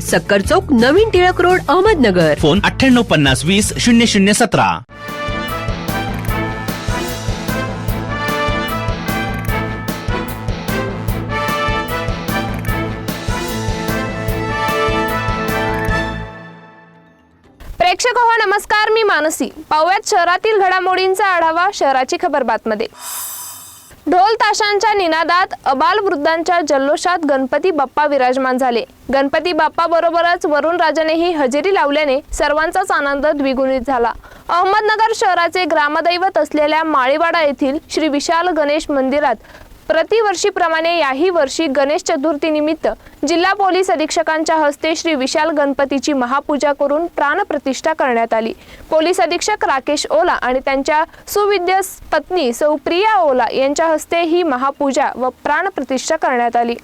सक्कर चौक नवीन Tilak road Ahmednagar. Phone अठ्ठ्याण्णव पन्नास वीस शून्य शून्य सतरा. प्रेक्षक हो नमस्कार मी मानसी. पाहुयात शहरातील घडामोडींचा आढावा शहराची खबर बातमध्ये. ढोल ताशांच्या निनादात अबाल वृद्धांच्या जल्लोषात गणपती बाप्पा विराजमान झाले. गणपती बाप्पा बरोबरच वरुण राजानेही हजेरी लावल्याने सर्वांचाच आनंद द्विगुणित झाला. अहमदनगर शहराचे ग्रामदैवत असलेल्या माळीवाडा येथील श्री विशाल गणेश मंदिरात प्रतिवर्षीप्रमाणे याही वर्षी गणेश चतुर्थी निमित्त जिल्हा पोलीस अधीक्षकांच्या हस्ते श्री विशाल गणपतीची महापूजा करून प्राणप्रतिष्ठा करण्यात आली. पोलीस अधीक्षक राकेश ओला आणि त्यांच्या सुविद्य पत्नी सौ प्रिया ओला यांच्या हस्ते ही महापूजा व प्राणप्रतिष्ठा करण्यात आली.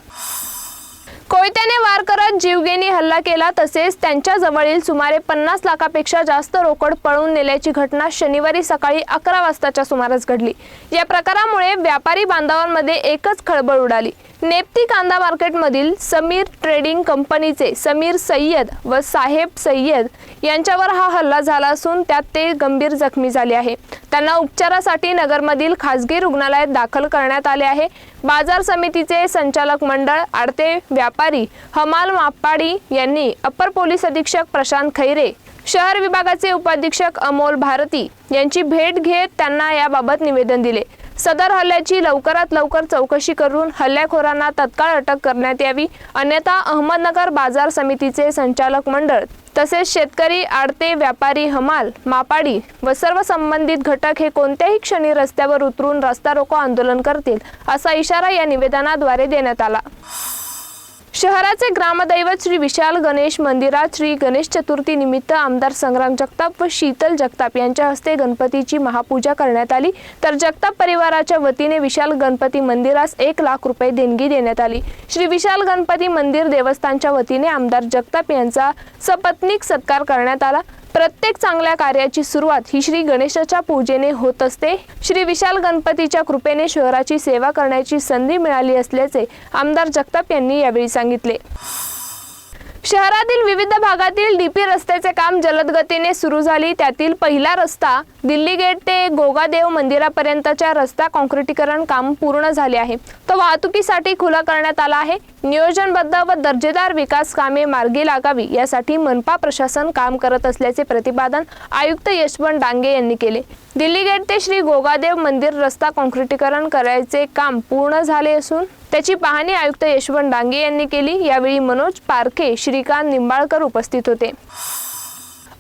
कोयत्याने वार करत जीवघेणी हल्ला केला तसेच त्यांच्या जवळील सुमारे पन्नास लाखापेक्षा जास्त रोकड पळून नेल्याची घटना शनिवारी सकाळी अकरा वाजताच्या सुमारास घडली. या प्रकारामुळे व्यापारी बांधवांमध्ये एकच खळबळ उडाली. नेप्ती कांदा मार्केटमधील समीर ट्रेडिंग कंपनीचे समीर सय्यद व साहेब सय्यद यांच्यावर हा हल्ला झाला असून त्यात ते गंभीर जखमी झाले आहे. त्यांना उपचारासाठी नगरमधील खासगी रुग्णालयात दाखल करण्यात आले आहे. बाजार समितीचे संचालक मंडळ आडते व्यापारी हमाल मापाडी यांनी अप्पर पोलीस अधीक्षक प्रशांत खैरे शहर विभागाचे उपाधीक्षक अमोल भारती यांची भेट घेत त्यांना याबाबत निवेदन दिले. सदर हल्ल्याची लवकरात लवकर चौकशी करून हल्लेखोरांना तत्काळ अटक करण्यात यावी. अन्यथा अहमदनगर बाजार समितीचे संचालक मंडळ तसेच शेतकरी आडते व्यापारी हमाल मापाडी व सर्व संबंधित घटक हे कोणत्याही क्षणी रस्त्यावर उतरून रस्ता रोको आंदोलन करतील असा इशारा या निवेदनाद्वारे देण्यात आला. शहराचे ग्रामदैवत श्री विशाल गणेश मंदिरात श्री गणेश चतुर्थी निमित्त आमदार संग्राम जगताप व शीतल जगताप यांच्या हस्ते गणपतीची महापूजा करण्यात आली. तर जगताप परिवाराच्या वतीने विशाल गणपती मंदिरास एक लाख रुपये देणगी देण्यात आली. श्री विशाल गणपती मंदिर देवस्थानच्या वतीने आमदार जगताप यांचा सपत्नीक सत्कार करण्यात आला. प्रत्येक चांगल्या कार्याची सुरुवात ही श्री गणेशाच्या पूजेने होत असते. श्री विशाल गणपतीच्या कृपेने शहराची सेवा करण्याची संधी मिळाली असल्याचे आमदार जगताप यांनी यावेळी सांगितले. शहरातील विविध भागातील डीपी रस्त्याचे काम जलद गतीने सुरू झाली. त्यातील पहिला रस्ता दिल्ली गेट ते गोगादेव मंदिरापर्यंतच्या रस्ता काँक्रिटीकरण काम पूर्ण झाले आहे. तो वाहतुकीसाठी खुला करण्यात आला आहे. नियोजनबद्ध व दर्जेदार विकास कामे मार्गी लागावी यासाठी मनपा प्रशासन काम करत असल्याचे प्रतिपादन आयुक्त यशवंत डांगे यांनी केले. दिल्ली गेट ते श्री गोगादेव मंदिर रस्ता काँक्रिटीकरण करायचे काम पूर्ण झाले असून त्याची पाहणी आयुक्त यशवंत डांगे यांनी केली. यावेळी मनोज पारखे श्रीकांत निंबाळकर उपस्थित होते.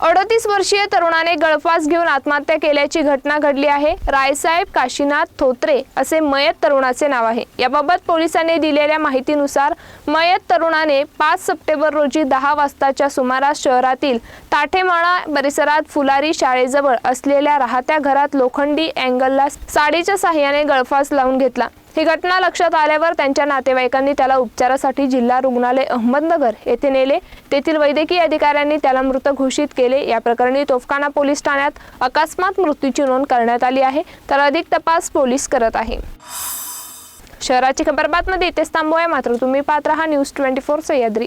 अडतीस वर्षीय तरुणाने गळफास घेऊन आत्महत्या केल्याची घटना घडली आहे. रायसाहेब काशीनाथ थोत्रे असे मयत तरुणाचे नाव आहे. याबाबत पोलिसांनी दिलेल्या माहितीनुसार मयत तरुणाने पाच सप्टेंबर रोजी दहा वाजताच्या सुमारास शहरातील ताठेमाळा परिसरात फुलारी शाळेजवळ असलेल्या राहत्या घरात लोखंडी अँगलला साडीच्या साह्याने गळफास लावून घेतला. ही घटना लक्षात आल्यावर त्यांच्या नातेवाईकांनी त्याला उपचारासाठी जिल्हा रुग्णालय अहमदनगर येथे नेले. तेथील वैद्यकीय अधिकाऱ्यांनी त्याला मृत घोषित केले. या प्रकरणी तोफखाना पोलीस ठाण्यात अकस्मात मृत्यूची नोंद करण्यात आली आहे. तर अधिक तपास पोलीस करत आहे. शहराची खबर बातमध्ये इथेच थांबूया. मात्र तुम्ही पाहत राहा न्यूज ट्वेंटी फोर सह्याद्री.